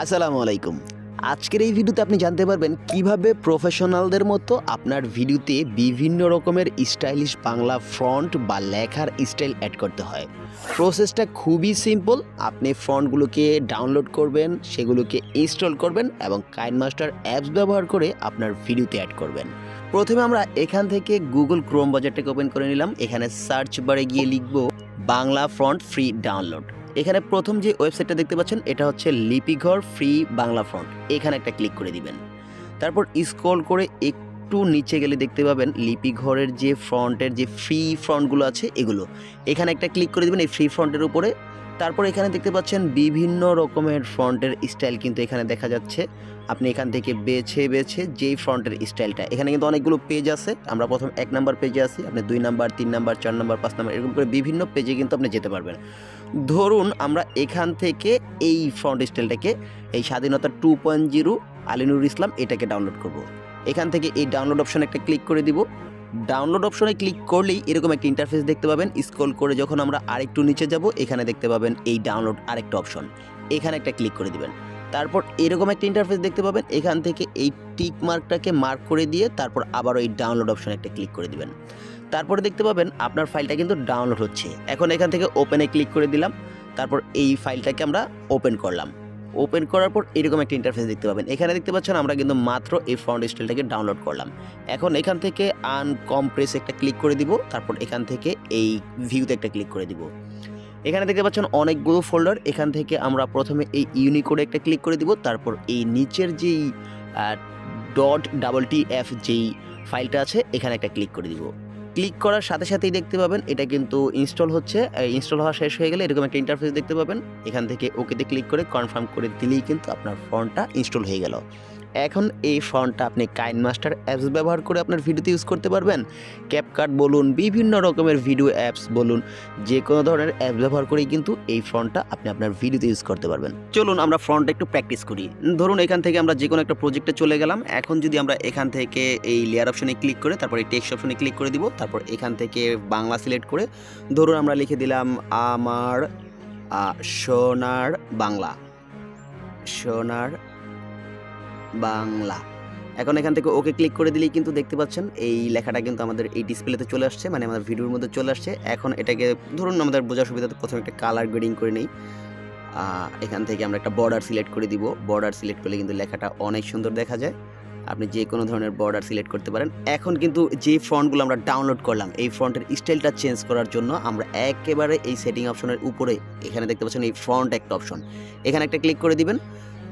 আসসালামু আলাইকুম। আজকের এই ভিডিওতে আপনি জানতে পারবেন কীভাবে প্রফেশনালদের মতো আপনার ভিডিওতে বিভিন্ন রকমের স্টাইলিশ বাংলা ফ্রন্ট বা লেখার স্টাইল অ্যাড করতে হয়। প্রসেসটা খুবই সিম্পল আপনি ফ্রন্টগুলোকে ডাউনলোড করবেন, সেগুলোকে ইনস্টল করবেন এবং কাইন মাস্টার অ্যাপস ব্যবহার করে আপনার ভিডিওতে অ্যাড করবেন। প্রথমে আমরা এখান থেকে গুগল ক্রোম বাজারটাকে ওপেন করে নিলাম। এখানে সার্চ বারে গিয়ে লিখব বাংলা ফ্রন্ট ফ্রি ডাউনলোড এখানে প্রথম যে ওয়েবসাইটটা দেখতে পাচ্ছেন, এটা হচ্ছে লিপিঘর ফ্রি বাংলা ফ্রন্ট। এখানে একটা ক্লিক করে দিবেন। তারপর স্ক্রল করে একটু নিচে গেলে দেখতে পাবেন লিপিঘরের যে ফ্রন্টের যে ফ্রি ফ্রন্টগুলো আছে, এগুলো। এখানে একটা ক্লিক করে দিবেন এই ফ্রি ফ্রন্টের উপরে। তারপর এখানে দেখতে পাচ্ছেন বিভিন্ন রকমের ফ্রন্টের স্টাইল কিন্তু এখানে দেখা যাচ্ছে। আপনি এখান থেকে বেছে বেছে যেই ফ্রন্টের স্টাইলটা। এখানে কিন্তু অনেকগুলো পেজ আছে। আমরা প্রথম এক নাম্বার পেজে আছি। আপনি দুই নাম্বার, তিন নাম্বার, চার নাম্বার, পাঁচ নাম্বার, এরকম করে বিভিন্ন পেজে কিন্তু আপনি যেতে পারবেন। ধরুন আমরা এখান থেকে এই ফ্রন্ট স্টাইলটাকে এই স্বাধীনতা two point zero Alinur Islam এটাকে ডাউনলোড করব। এখান থেকে এই ডাউনলোড অপশনে একটা ক্লিক করে দিব। ডাউনলোড অপশনে ক্লিক করলেই এরকম একটা ইন্টারফেস দেখতে পাবেন। স্ক্রল করে যখন আমরা আরেকটু নিচে যাব, এখানে দেখতে পাবেন এই ডাউনলোড আরেকটা অপশন এখানে একটা ক্লিক করে দিবেন। তারপর এরকম একটা ইন্টারফেস দেখতে পাবেন। এখান থেকে এই টিক মার্কটাকে মার্ক করে দিয়ে তারপর আবার ওই ডাউনলোড অপশনে একটা ক্লিক করে দিবেন। তারপরে দেখতে পাবেন আপনার ফাইলটা কিন্তু ডাউনলোড হচ্ছে। এখন এখান থেকে ওপেনে ক্লিক করে দিলাম, তারপর এই ফাইলটাকে আমরা ওপেন করলাম। ওপেন করার পর এরকম একটা ইন্টারফেস দেখতে পাবেন। এখানে দেখতে পাচ্ছেন আমরা কিন্তু মাত্র এই ফ্রন্ট স্টাইলটাকে ডাউনলোড করলাম। এখন এখান থেকে আনকমপ্রেস একটা ক্লিক করে দিব, তারপর এখান থেকে এই ভিউতে একটা ক্লিক করে দিব। এখানে দেখতে পাচ্ছেন অনেকগুলো ফোল্ডার এখান থেকে আমরা প্রথমে এই ইউনিকোডে একটা ক্লিক করে দিব, তারপর এই নিচের যেই ডট ডাবল টি এফ যেই ফাইলটা আছে, এখানে একটা ক্লিক করে দিব। ক্লিক করার সাথে সাথেই দেখতে পাবেন, এটা কিন্তু ইনস্টল হচ্ছে। ইনস্টল হওয়া শেষ হয়ে গেলে এরকম একটা ইন্টারফেস দেখতে পাবেন। এখান থেকে ওকেতে ক্লিক করে কনফার্ম করে দিলেই কিন্তু আপনার ফোনটা ইনস্টল হয়ে গেল। এখন এই ফোনটা আপনি কাইন মাস্টার অ্যাপস ব্যবহার করে আপনার ভিডিওতে ইউজ করতে পারবেন। ক্যাপকাট বলুন, বিভিন্ন রকমের ভিডিও অ্যাপস বলুন, যে কোনো ধরনের অ্যাপস ব্যবহার করেই কিন্তু এই ফোনটা আপনি আপনার ভিডিওতে ইউজ করতে পারবেন। চলুন আমরা ফ্রন্টটা একটু প্র্যাকটিস করি। ধরুন এখান থেকে আমরা যে কোনো একটা প্রজেক্টে চলে গেলাম। এখন যদি আমরা এখান থেকে এই লেয়ার অপশনে ক্লিক করে, তারপর এই টেক্সট অপশনে ক্লিক করে দিব, তারপর এখান থেকে বাংলা সিলেক্ট করে, ধরুন আমরা লিখে দিলাম, আমার সোনার বাংলা। সোনার বাংলা। এখন এখান থেকে ওকে ক্লিক করে দিলেই কিন্তু দেখতে পাচ্ছেন, এই লেখাটা কিন্তু আমাদের এই ডিসপ্লেতে চলে আসছে মানে আমাদের ভিডিওর মধ্যে চলে আসছে। এখন এটাকে ধরুন আমাদের বোঝার সুবিধাতে প্রথমে একটা কালার গ্রেডিং করে নিই। এখান থেকে আমরা একটা বর্ডার সিলেক্ট করে দিব। বর্ডার সিলেক্ট করলে কিন্তু লেখাটা অনেক সুন্দর দেখা যায়। আপনি যে কোনো ধরনের বর্ডার সিলেক্ট করতে পারেন। এখন কিন্তু যে ফ্রন্টগুলো আমরা ডাউনলোড করলাম, এই ফ্রন্টের স্টাইলটা চেঞ্জ করার জন্য আমরা একেবারে এই সেটিং অপশনের উপরে, এখানে দেখতে পাচ্ছেন এই ফ্রন্ট একটা অপশন এখানে একটা ক্লিক করে দিবেন।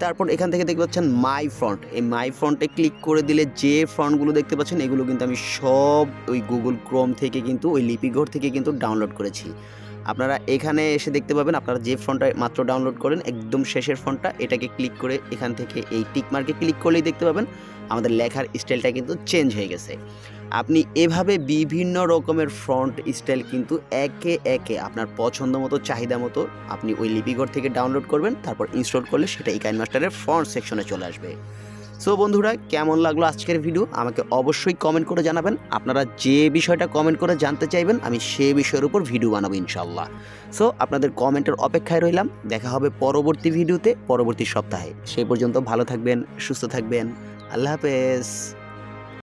তারপর এখান থেকে দেখতে পাচ্ছেন মাই ফ্রন্ট এই মাই ফ্রন্টে ক্লিক করে দিলে যে ফ্রন্টগুলো দেখতে পাচ্ছেন, এগুলো কিন্তু আমি সব ওই গুগল ক্রোম থেকে কিন্তু, ওই লিপিঘর থেকে কিন্তু ডাউনলোড করেছি। আপনারা এখানে এসে দেখতে পাবেন, আপনারা যে ফোনটা মাত্র ডাউনলোড করেন, একদম শেষের ফোনটা এটাকে ক্লিক করে এখান থেকে এই টিক মার্কে ক্লিক করলেই দেখতে পাবেন, আমাদের লেখার স্টাইলটা কিন্তু চেঞ্জ হয়ে গেছে। আপনি এভাবে বিভিন্ন রকমের ফ্রন্ট স্টাইল কিন্তু একে একে আপনার পছন্দ মতো, চাহিদা মতো আপনি ওই লিপিঘর থেকে ডাউনলোড করবেন, তারপর ইনস্টল করলে সেটা ইকাইন মাস্টারের ফ্রন্ট সেকশনে চলে আসবে। সো বন্ধুরা, কেমন লাগল আজকের ভিডিও আমাকে অবশ্যই কমেন্ট করে জানাবেন। আপনারা যে বিষয়টা কমেন্ট করে জানতে চাইবেন, আমি সে বিষয়ের উপর ভিডিও বানাবো ইনশাল্লাহ সো আপনাদের কমেন্টের অপেক্ষায় রইলাম। দেখা হবে পরবর্তী ভিডিওতে পরবর্তী সপ্তাহে। সেই পর্যন্ত ভালো থাকবেন, সুস্থ থাকবেন। আল্লাহ হাফেজ।